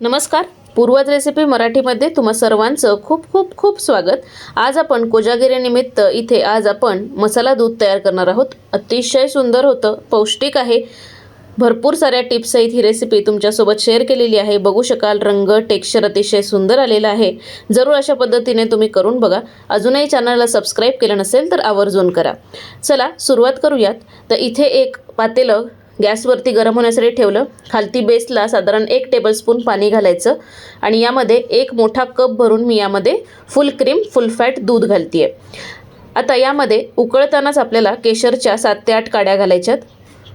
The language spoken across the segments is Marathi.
नमस्कार. पूर्वज रेसिपी मराठीमध्ये तुम्हा सर्वांचं खूप खूप खूप स्वागत. आज आपण कोजागिरीनिमित्त इथे आज आपण मसाला दूध तयार करणार आहोत. अतिशय सुंदर होतं पौष्टिक आहे. भरपूर साऱ्या टिप्स सहित ही रेसिपी तुमच्यासोबत शेअर केलेली आहे. बघू शकाल रंग टेक्स्चर अतिशय सुंदर आलेला आहे. जरूर अशा पद्धतीने तुम्ही करून बघा. अजूनही चॅनलला सबस्क्राईब केलं नसेल तर आवर्जून करा. चला सुरुवात करूयात. तर इथे एक पातेलं गॅसवरती गरम होण्यासाठी ठेवलं. खालती बेसला साधारण एक टेबलस्पून पाणी घालायचं आणि यामध्ये एक मोठा कप भरून मी यामध्ये फुल क्रीम फुल फॅट दूध घालते आता यामध्ये उकळतानाच आपल्याला केशरच्या सात ते आठ काड्या घालायच्यात.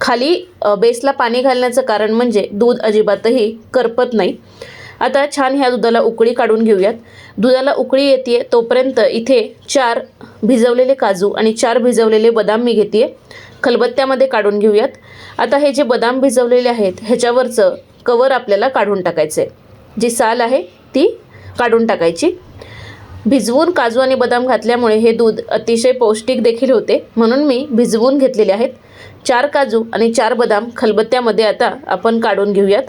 खाली बेसला पाणी घालण्याचं कारण म्हणजे दूध अजिबातही करपत नाही. आता छान ह्या दुधाला उकळी काढून घेऊयात. दुधाला उकळी येते तोपर्यंत इथे चार भिजवलेले काजू आणि चार भिजवलेले बदाम मी घेते खलबत्त्यामध्ये काढून घेऊयात. आता हे जे बदाम भिजवलेले आहेत ह्याच्यावरचं कवर आपल्याला काढून टाकायचं आहे जी साल आहे ती काढून टाकायची. भिजवून काजू आणि बदाम घातल्यामुळे हे दूध अतिशय पौष्टिक देखील होते. म्हणून मी भिजवून घेतलेले आहेत. चार काजू आणि चार बदाम खलबत्त्यामध्ये आता आपण काढून घेऊयात.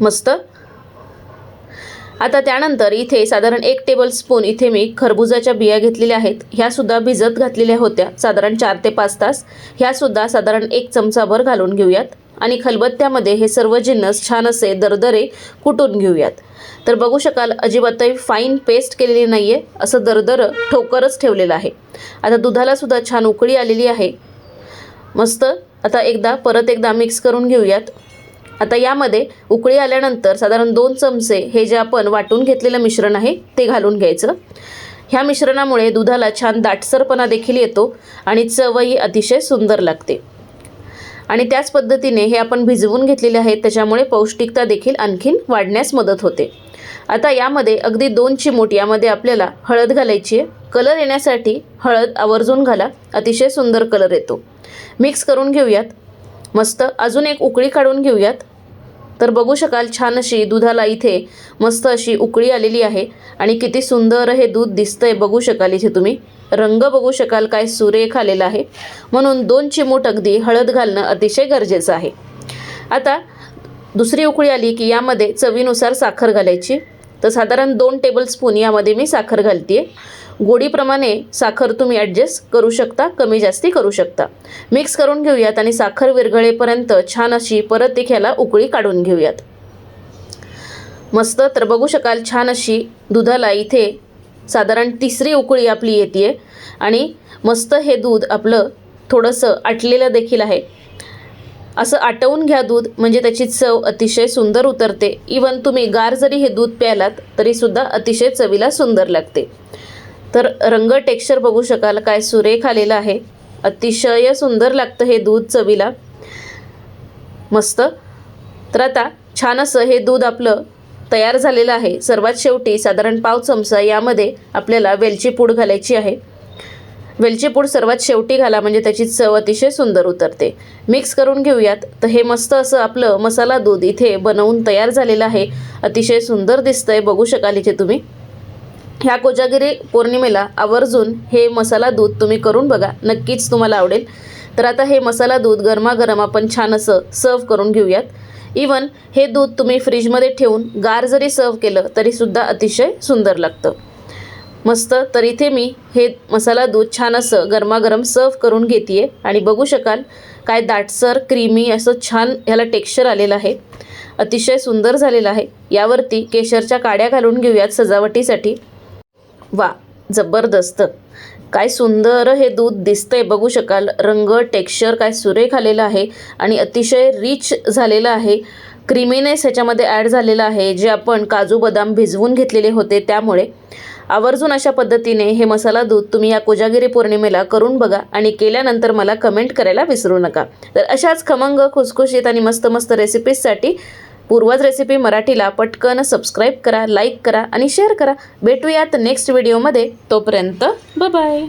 मस्त. आता त्यानंतर इथे साधारण एक टेबल स्पून इथे मी खरबुजाच्या बिया घेतलेल्या आहेत. ह्यासुद्धा भिजत घातलेल्या होत्या साधारण चार ते पाच तास. ह्यासुद्धा साधारण एक चमचाभर घालून घेऊयात. आणि खलबत्त्यामध्ये हे सर्व जिन्नस छान असे दरदरे कुटून घेऊयात. तर बघू शकाल अजिबातही फाईन पेस्ट केलेली नाही आहे असं दरदरं ठोकरच ठेवलेलं आहे. आता दुधाला सुद्धा छान उकळी आलेली आहे. मस्त. आता एकदा परत एकदा मिक्स करून घेऊयात. आता यामध्ये उकळी आल्यानंतर साधारण दोन चमचे हे जे आपण वाटून घेतलेलं मिश्रण आहे ते घालून घ्यायचं. ह्या मिश्रणामुळे दुधाला छान दाटसरपणा देखील येतो आणि चवही अतिशय सुंदर लागते. आणि त्याच पद्धतीने हे आपण भिजवून घेतलेले आहेत त्याच्यामुळे पौष्टिकता देखील आणखीन वाढण्यास मदत होते. आता यामध्ये अगदी दोन चिमूट यामध्ये आपल्याला हळद घालायची आहे. कलर येण्यासाठी हळद आवर्जून घाला अतिशय सुंदर कलर येतो. मिक्स करून घेऊयात. मस्त अजून एक उकळी काढून घेऊयात. तर बघू शकाल छान अशी दुधाला इथे मस्त अशी उकळी आलेली आहे. आणि किती सुंदर हे दूध दिसतंय बघू शकाल इथे तुम्ही. रंग बघू शकाल काय सुरेख आलेला आहे. म्हणून दोन चिमूट अगदी हळद घालणं अतिशय गरजेचं आहे. आता दुसरी उकळी आली की यामध्ये चवीनुसार साखर घालायची. तर साधारण दोन टेबलस्पून यामध्ये मी साखर घालते गोडीप्रमाणे साखर तुम्ही ॲडजस्ट करू शकता कमी जास्ती करू शकता. मिक्स करून घेऊयात आणि साखर विरघळेपर्यंत छान अशी परत एक ह्याला उकळी काढून घेऊयात. मस्त तर बघू शकाल छान अशी दुधाला इथे साधारण तिसरी उकळी आपली येते आणि मस्त हे दूध आपलं थोडंसं आटलेलं देखील आहे. असं आटवून घ्या दूध म्हणजे त्याची चव अतिशय सुंदर उतरते. इवन तुम्ही गार जरी हे दूध प्यालात तरीसुद्धा अतिशय चवीला सुंदर लागते. तर रंग टेक्स्चर बघू शकाल काय सुरेख आलेलं आहे. अतिशय सुंदर लागतं हे दूध चवीला. मस्त. तर आता छान असं हे दूध आपलं तयार झालेलं आहे. सर्वात शेवटी साधारण पाव चमचा यामध्ये आपल्याला वेलची पूड घालायची आहे. वेलची पूड सर्वात शेवटी घाला म्हणजे त्याची चव अतिशय सुंदर उतरते. मिक्स करून घेऊयात. तर हे मस्त असं आपलं मसाला दूध इथे बनवून तयार झालेलं आहे. अतिशय सुंदर दिसतंय बघू शकाल इथे तुम्ही. ह्या कोजागिरी पौर्णिमेला आवर्जून हे मसाला दूध तुम्ही करून बघा. नक्कीच तुम्हाला आवडेल. तर आता हे मसाला दूध गरमागरम आपण छान असं सर्व करून घेऊयात. इवन हे दूध तुम्ही फ्रीजमध्ये ठेवून गार जरी सर्व केलं तरीसुद्धा अतिशय सुंदर लागतं. मस्त तर इथे मी हे मसाला दूध छान असं गरमागरम सर्व करून घेते आणि बघू शकाल काय दाटसर क्रीमी असं छान ह्याला टेक्स्चर आलेलं आहे. अतिशय सुंदर झालेलं आहे. यावरती केशरच्या काड्या घालून घेऊयात सजावटीसाठी. वा जबरदस्त. काय सुंदर हे दूध दिसतंय बघू शकाल. रंग टेक्स्चर काय सुरेख आलेलं आहे आणि अतिशय रिच झालेलं आहे. क्रिमीनेस ह्याच्यामध्ये ॲड झालेलं आहे जे आपण काजू बदाम भिजवून घेतलेले होते त्यामुळे. आवर्जून अशा पद्धतीने हे मसाला दूध तुम्ही या कोजागिरी पौर्णिमेला करून बघा आणि केल्यानंतर मला कमेंट करायला विसरू नका. तर अशाच खमंग खुसखुशीत आणि मस्त मस्त रेसिपीजसाठी पूर्वज रेसिपी मराठीला पटकन सबस्क्राईब करा लाईक करा आणि शेअर करा. भेटूयात नेक्स्ट व्हिडिओमध्ये तोपर्यंत बाय